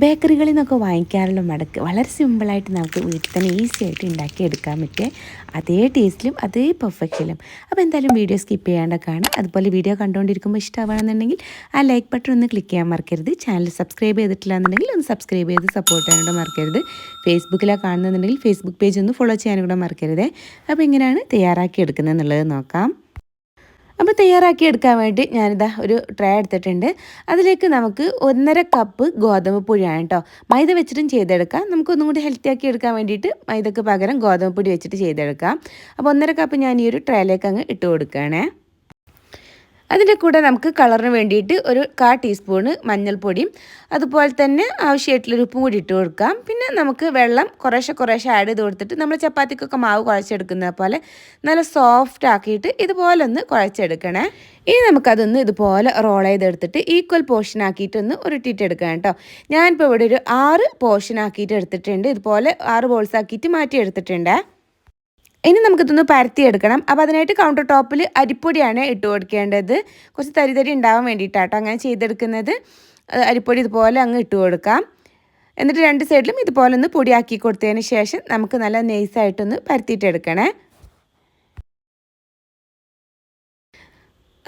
ബേക്കറികളിൽ നിന്നൊക്കെ വാങ്ങിക്കാറുള്ള മടക്ക് വളരെ സിമ്പിളായിട്ട് നമുക്ക് വീട്ടിൽ തന്നെ ഈസി ആയിട്ട് ഉണ്ടാക്കി എടുക്കാൻ പറ്റിയ അതേ ടേസ്റ്റിലും അതേ പെർഫെക്ഷനിലും. അപ്പോൾ എന്തായാലും വീഡിയോ സ്കിപ്പ് ചെയ്യാണ്ട് കാണാം അതുപോലെ വീഡിയോ കണ്ടുകൊണ്ടിരിക്കുമ്പോൾ ഇഷ്ടമാണെന്നുണ്ടെങ്കിൽ ആ ലൈക്ക് ബട്ടൺ ഒന്ന് ക്ലിക്ക് ചെയ്യാൻ മറക്കരുത്. ചാനൽ സബ്സ്ക്രൈബ് ചെയ്തിട്ടില്ല എന്നുണ്ടെങ്കിൽ ഒന്ന് സബ്സ്ക്രൈബ് ചെയ്ത് സപ്പോർട്ട് ചെയ്യാനൂടെ മറക്കരുത്. ഫേസ്ബുക്കിലാണ് കാണുന്നുണ്ടെങ്കിൽ ഫേസ്ബുക്ക് പേജ് ഒന്ന് ഫോളോ ചെയ്യാനും കൂടെ മറക്കരുത്. അപ്പോൾ എങ്ങനെയാണ് തയ്യാറാക്കി എടുക്കുന്നത് എന്നുള്ളത് നോക്കാം. അപ്പോൾ തയ്യാറാക്കി എടുക്കാൻ വേണ്ടി ഞാനിതാ ഒരു ട്രേ എടുത്തിട്ടുണ്ട്. അതിലേക്ക് നമുക്ക് ഒന്നര കപ്പ് ഗോതമ്പ് പൊടിയാണ് കേട്ടോ മൈദ വെച്ചിട്ടും ചെയ്തെടുക്കാം. നമുക്ക് ഒന്നും കൂടി ഹെൽത്തി ആക്കി എടുക്കാൻ വേണ്ടിയിട്ട് മൈദക്ക് പകരം ഗോതമ്പ് പൊടി വെച്ചിട്ട് ചെയ്തെടുക്കാം. അപ്പോൾ ഒന്നര കപ്പ് ഞാൻ ഈ ഒരു ട്രേയിലേക്ക് അങ്ങ് ഇട്ട് കൊടുക്കുകയാണേ. അതിന്റെ കൂടെ നമുക്ക് കളറിന് വേണ്ടിയിട്ട് ഒരു കാ ടീസ്പൂണ് മഞ്ഞൾപ്പൊടിയും അതുപോലെ തന്നെ ആവശ്യമായിട്ടുള്ള ഉപ്പും കൂടി ഇട്ട് കൊടുക്കാം. പിന്നെ നമുക്ക് വെള്ളം കുറേശ്ശെ കുറേശ്ശെ ആഡ് ചെയ്ത് കൊടുത്തിട്ട് നമ്മൾ ചപ്പാത്തിക്കൊക്കെ മാവ് കുഴച്ചെടുക്കുന്ന പോലെ നല്ല സോഫ്റ്റ് ആക്കിയിട്ട് ഇതുപോലെ ഒന്ന് കുഴച്ചെടുക്കണേ. ഇനി നമുക്കതൊന്ന് ഇതുപോലെ റോൾ ചെയ്തെടുത്തിട്ട് ഈക്വൽ പോർഷൻ ആക്കിയിട്ടൊന്ന് ഉരുട്ടിയിട്ട് എടുക്കാം കേട്ടോ. ഞാനിപ്പോൾ ഇവിടെ ഒരു ആറ് പോർഷൻ ആക്കിയിട്ട് എടുത്തിട്ടുണ്ട്. ഇതുപോലെ ആറ് ബോൾസ് ആക്കിയിട്ട് മാറ്റി എടുത്തിട്ടുണ്ട് ഇനി നമുക്കിതൊന്ന് പരത്തിയെടുക്കണം. അപ്പോൾ അതിനായിട്ട് കൗണ്ടർ ടോപ്പിൽ അരിപ്പൊടിയാണ് ഇട്ട് കൊടുക്കേണ്ടത്. കുറച്ച് തരി തരി ഉണ്ടാവാൻ വേണ്ടിയിട്ടാട്ടോ അങ്ങനെ ചെയ്തെടുക്കുന്നത്. അരിപ്പൊടി ഇതുപോലെ അങ്ങ് ഇട്ട് കൊടുക്കാം. എന്നിട്ട് രണ്ട് സൈഡിലും ഇതുപോലെ ഒന്ന് പൊടിയാക്കി കൊടുത്തതിന് ശേഷം നമുക്ക് നല്ല നൈസായിട്ടൊന്ന് പരത്തിയിട്ടെടുക്കണേ.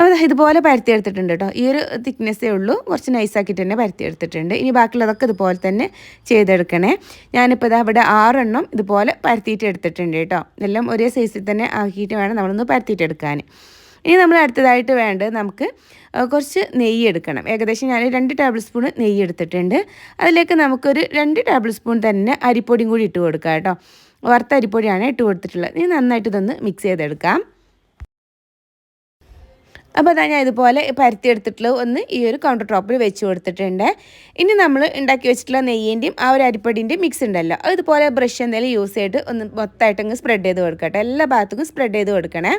അപ്പോൾ ഇതുപോലെ പരത്തിയെടുത്തിട്ടുണ്ട് കേട്ടോ ഈ ഒരു തിക്നെസ്സേ ഉള്ളൂ. കുറച്ച് നൈസാക്കിയിട്ട് തന്നെ പരത്തിയെടുത്തിട്ടുണ്ട്. ഇനി ബാക്കിയുള്ളതൊക്കെ ഇതുപോലെ തന്നെ ചെയ്തെടുക്കണേ. ഞാനിപ്പോൾ ഇതാ ഇവിടെ ആറെണ്ണം ഇതുപോലെ പരത്തിയിട്ട് എടുത്തിട്ടുണ്ട് കേട്ടോ എല്ലാം ഒരേ സൈസിൽ തന്നെ ആക്കിയിട്ട് വേണം നമ്മളൊന്ന് പരത്തിയിട്ടെടുക്കാൻ. ഇനി നമ്മൾ അടുത്തതായിട്ട് വേണ്ടത് നമുക്ക് കുറച്ച് നെയ്യ് എടുക്കണം. ഏകദേശം ഞാൻ രണ്ട് ടേബിൾ സ്പൂൺ നെയ്യ് എടുത്തിട്ടുണ്ട്. അതിലേക്ക് നമുക്കൊരു രണ്ട് ടേബിൾ സ്പൂൺ തന്നെ അരിപ്പൊടിയും കൂടി ഇട്ട് കൊടുക്കാം കേട്ടോ വറുത്ത അരിപ്പൊടിയാണ് ഇട്ട് കൊടുത്തിട്ടുള്ളത്. ഇനി നന്നായിട്ട് ഇതൊന്ന് മിക്സ് ചെയ്തെടുക്കാം. അപ്പോൾ അതാ ഞാൻ ഇതുപോലെ പരത്തിയെടുത്തിട്ടുള്ള ഒന്ന് ഈ ഒരു കൗണ്ടർ ടോപ്പിൽ വെച്ച് കൊടുത്തിട്ടുണ്ട്. ഇനി നമ്മൾ ഉണ്ടാക്കി വെച്ചിട്ടുള്ള നെയ്യിന്റെയും ആ ഒരു അരിപ്പൊടിന്റെയും മിക്സ് ഉണ്ടല്ലോ. ഇതുപോലെ ബ്രഷ് എന്തെങ്കിലും യൂസ് ചെയ്തിട്ട് ഒന്ന് മൊത്തമായിട്ട് അങ്ങ് സ്പ്രെഡ് ചെയ്ത് കൊടുക്കട്ടെ. എല്ലാ ഭാഗത്തും സ്പ്രെഡ് ചെയ്ത് കൊടുക്കണേ.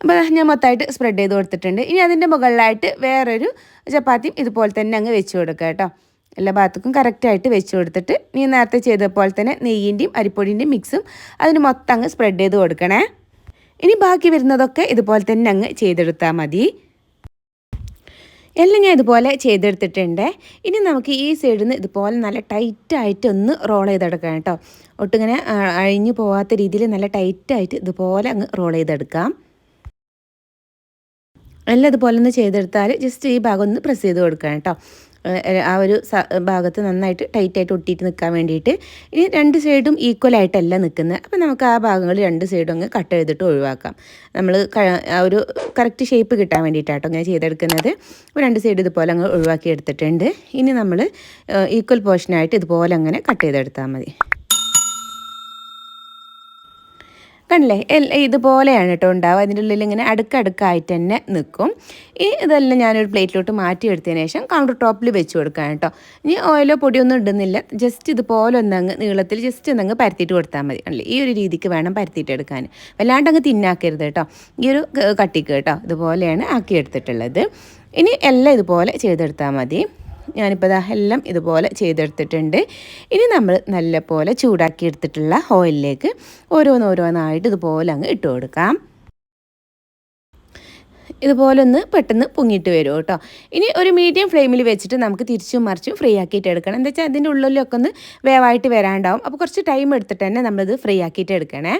അപ്പോൾ ഞാൻ മൊത്തമായിട്ട് സ്പ്രെഡ് ചെയ്ത് കൊടുത്തിട്ടുണ്ട്. ഇനി അതിന്റെ മുകളിലായിട്ട് വേറൊരു ചപ്പാത്തിയും ഇതുപോലെ തന്നെ അങ്ങ് വെച്ച് കൊടുക്കുക കേട്ടോ. എല്ലാ ഭാഗത്തേക്കും കറക്റ്റായിട്ട് വെച്ച് കൊടുത്തിട്ട് ഇനി നേരത്തെ ചെയ്ത തന്നെ നെയ്യിന്റെയും അരിപ്പൊടിന്റെയും മിക്സും അതിന് മൊത്തം അങ്ങ് സ്പ്രെഡ് ചെയ്ത് കൊടുക്കണേ. ഇനി ബാക്കി വരുന്നതൊക്കെ ഇതുപോലെ തന്നെ അങ്ങ് ചെയ്തെടുത്താൽ മതി. എല്ലാം ഞാൻ ഇതുപോലെ ചെയ്തെടുത്തിട്ടുണ്ട്. ഇനി നമുക്ക് ഈ സൈഡിൽ നിന്ന് ഇതുപോലെ നല്ല ടൈറ്റായിട്ട് ഒന്ന് റോൾ ചെയ്തെടുക്കാം കേട്ടോ. ഒട്ടിങ്ങനെ അഴിഞ്ഞു പോകാത്ത രീതിയിൽ നല്ല ടൈറ്റായിട്ട് ഇതുപോലെ അങ്ങ് റോൾ ചെയ്തെടുക്കാം. എല്ലാം ഇതുപോലെ ഒന്ന് ചെയ്തെടുത്താൽ ജസ്റ്റ് ഈ ഭാഗം ഒന്ന് പ്രസ് ചെയ്ത് കൊടുക്കാം കേട്ടോ. ആ ഒരു ഭാഗത്ത് നന്നായിട്ട് ടൈറ്റായിട്ട് ഒട്ടിയിട്ട് നിൽക്കാൻ വേണ്ടിയിട്ട് ഇനി രണ്ട് സൈഡും ഈക്വൽ ആയിട്ടല്ല നിൽക്കുന്നത് അപ്പോൾ നമുക്ക് ആ ഭാഗങ്ങൾ രണ്ട് സൈഡും അങ്ങ് കട്ട് ചെയ്തിട്ട് ഒഴിവാക്കാം. നമ്മൾ ആ ഒരു കറക്റ്റ് ഷേപ്പ് കിട്ടാൻ വേണ്ടിയിട്ടാട്ടോ ഞാൻ ചെയ്തെടുക്കുന്നത്. അപ്പോൾ രണ്ട് സൈഡ് ഇതുപോലെ അങ്ങ് ഒഴിവാക്കി എടുത്തിട്ടുണ്ട്. ഇനി നമ്മൾ ഈക്വൽ പോർഷനായിട്ട് ഇതുപോലെ അങ്ങനെ കട്ട് ചെയ്തെടുത്താൽ മതി. കണ്ടില്ലേ? ഇതുപോലെയാണ് കേട്ടോ ഉണ്ടാവുക. അതിന്റെ ഉള്ളിൽ ഇങ്ങനെ അടുക്കടുക്കായിട്ട് തന്നെ നിൽക്കും ഈ ഇതെല്ലാം ഞാനൊരു പ്ലേറ്റിലോട്ട് മാറ്റി എടുത്തതിന് ശേഷം കൗണ്ടർ ടോപ്പിൽ വെച്ച് കൊടുക്കാം കേട്ടോ ഇനി ഓയിലോ പൊടിയൊന്നും ഇടുന്നില്ല. ജസ്റ്റ് ഇതുപോലെ ഒന്നങ്ങ് നീളത്തിൽ ജസ്റ്റ് ഒന്നങ്ങ് പരത്തിയിട്ട് കൊടുത്താൽ മതി. അല്ലേ? ഈ ഒരു രീതിക്ക് വേണം പരത്തിയിട്ട് എടുക്കാൻ. വല്ലാണ്ട് അങ്ങ് തിന്നാക്കരുത് കേട്ടോ ഈ ഒരു കട്ടിക്ക് കേട്ടോ ഇതുപോലെയാണ് ആക്കിയെടുത്തിട്ടുള്ളത്. ഇനി എല്ലാം ഇതുപോലെ ചെയ്തെടുത്താൽ മതി. ഞാനിപ്പോൾ എല്ലാം ഇതുപോലെ ചെയ്തെടുത്തിട്ടുണ്ട്. ഇനി നമ്മൾ നല്ല പോലെ ചൂടാക്കി എടുത്തിട്ടുള്ള ഓയിലിലേക്ക് ഓരോന്നോരോന്നായിട്ട് ഇതുപോലെ അങ്ങ് ഇട്ട് കൊടുക്കാം. ഇതുപോലെ ഒന്ന് പെട്ടെന്ന് പൊങ്ങിയിട്ട് വരും കേട്ടോ. ഇനി ഒരു മീഡിയം ഫ്ലെയിമിൽ വെച്ചിട്ട് നമുക്ക് തിരിച്ചും മറിച്ചും ഫ്രീ ആക്കിയിട്ട് എടുക്കണം. എന്താ വെച്ചാൽ അതിന്റെ ഉള്ളിലൊക്കെ ഒന്ന് വേവായിട്ട് വരാണ്ടാവും. അപ്പോൾ കുറച്ച് ടൈം എടുത്തിട്ട് തന്നെ നമ്മളിത് ഫ്രീ ആക്കിയിട്ട് എടുക്കണേ.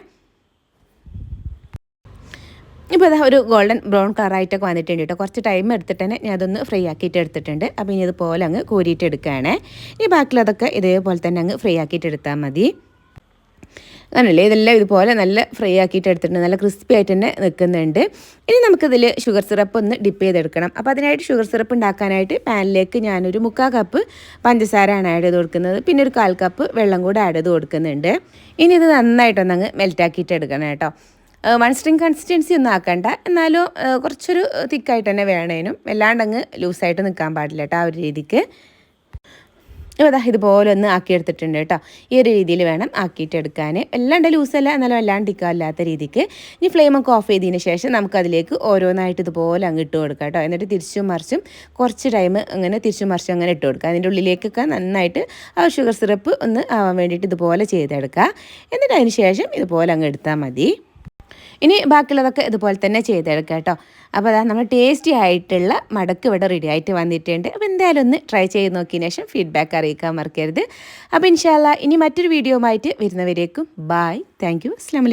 ഇപ്പോൾ അതാ ഒരു ഗോൾഡൻ ബ്രൗൺ കളറായിട്ടൊക്കെ വന്നിട്ടുണ്ട് കേട്ടോ കുറച്ച് ടൈം എടുത്തിട്ട് തന്നെ ഞാൻ അതൊന്ന് ഫ്രൈ ആക്കിയിട്ട് എടുത്തിട്ടുണ്ട്. അപ്പോൾ ഇനി ഇതുപോലെ അങ്ങ് കോരിയിട്ട് എടുക്കുകയാണ്. ഇനി ബാക്കിയുള്ളതൊക്കെ ഇതേപോലെ തന്നെ അങ്ങ് ഫ്രൈ ആക്കിയിട്ട് എടുത്താൽ മതി. അങ്ങനല്ലേ ഇതെല്ലാം ഇതുപോലെ നല്ല ഫ്രൈ ആക്കിയിട്ട് എടുത്തിട്ടുണ്ട്. നല്ല ക്രിസ്പി ആയിട്ട് തന്നെ നിൽക്കുന്നുണ്ട്. ഇനി നമുക്കിതിൽ ഷുഗർ സിറപ്പ് ഒന്ന് ഡിപ്പ് ചെയ്തെടുക്കണം. അപ്പോൾ അതിനായിട്ട് ഷുഗർ സിറപ്പ് ഉണ്ടാക്കാനായിട്ട് പാനിലേക്ക് ഞാനൊരു മുക്കാൽ കപ്പ് പഞ്ചസാരയാണ് ആഡ് ചെയ്ത് കൊടുക്കുന്നത്. പിന്നെ ഒരു കാൽ കപ്പ് വെള്ളം കൂടെ ആഡ് ചെയ്ത് കൊടുക്കുന്നുണ്ട്. ഇനി ഇത് നന്നായിട്ടൊന്നങ്ങ് മെൽറ്റാക്കിയിട്ട് എടുക്കണം കേട്ടോ. വൺ സ്ട്രിങ് കൺസിസ്റ്റൻസി ഒന്നും ആക്കണ്ട. എന്നാലും കുറച്ചൊരു തിക്കായിട്ട് തന്നെ വേണേനും. വല്ലാണ്ട് അങ്ങ് ലൂസായിട്ട് നിൽക്കാൻ പാടില്ല കേട്ടോ ആ ഒരു രീതിക്ക്. അതാ ഇതുപോലെ ഒന്ന് ആക്കിയെടുത്തിട്ടുണ്ട് കേട്ടോ ഈ ഒരു രീതിയിൽ വേണം ആക്കിയിട്ട് എടുക്കാൻ വല്ലാണ്ട് ലൂസല്ല എന്നാലും വല്ലാണ്ട് തിക്കാല്ലാത്ത രീതിക്ക്. ഇനി ഫ്ലെയിമൊക്കെ ഓഫ് ചെയ്തതിന് ശേഷം നമുക്കതിലേക്ക് ഓരോന്നായിട്ട് ഇതുപോലെ അങ്ങ് ഇട്ട് കൊടുക്കാം കേട്ടോ എന്നിട്ട് തിരിച്ചും മറിച്ചും കുറച്ച് ടൈം അങ്ങനെ തിരിച്ചും മറിച്ചും അങ്ങനെ ഇട്ട് കൊടുക്കുക അതിന്റെ ഉള്ളിലേക്കൊക്കെ നന്നായിട്ട് ആ ഷുഗർ സിറപ്പ് ഒന്ന് ആവാൻ വേണ്ടിയിട്ട് ഇതുപോലെ ചെയ്തെടുക്കുക എന്നിട്ട് അതിന് ശേഷം ഇതുപോലെ അങ്ങ് എടുത്താൽ മതി. ഇനി ബാക്കിയുള്ളതൊക്കെ ഇതുപോലെ തന്നെ ചെയ്തെടുക്കാം കേട്ടോ. അപ്പോൾ അതാ നമ്മൾ ടേസ്റ്റി ആയിട്ടുള്ള മടക്ക് ഇവിടെ റെഡി ആയിട്ട് വന്നിട്ടുണ്ട്. അപ്പോൾ എന്തായാലും ഒന്ന് ട്രൈ ചെയ്ത് നോക്കിയതിന് ശേഷം ഫീഡ്ബാക്ക് അറിയിക്കാൻ മറക്കരുത്. അപ്പോൾ ഇൻഷാല്ല ഇനി മറ്റൊരു വീഡിയോ ആയിട്ട് വരുന്നവരേക്കും ബായ് താങ്ക് യു അസ്സാം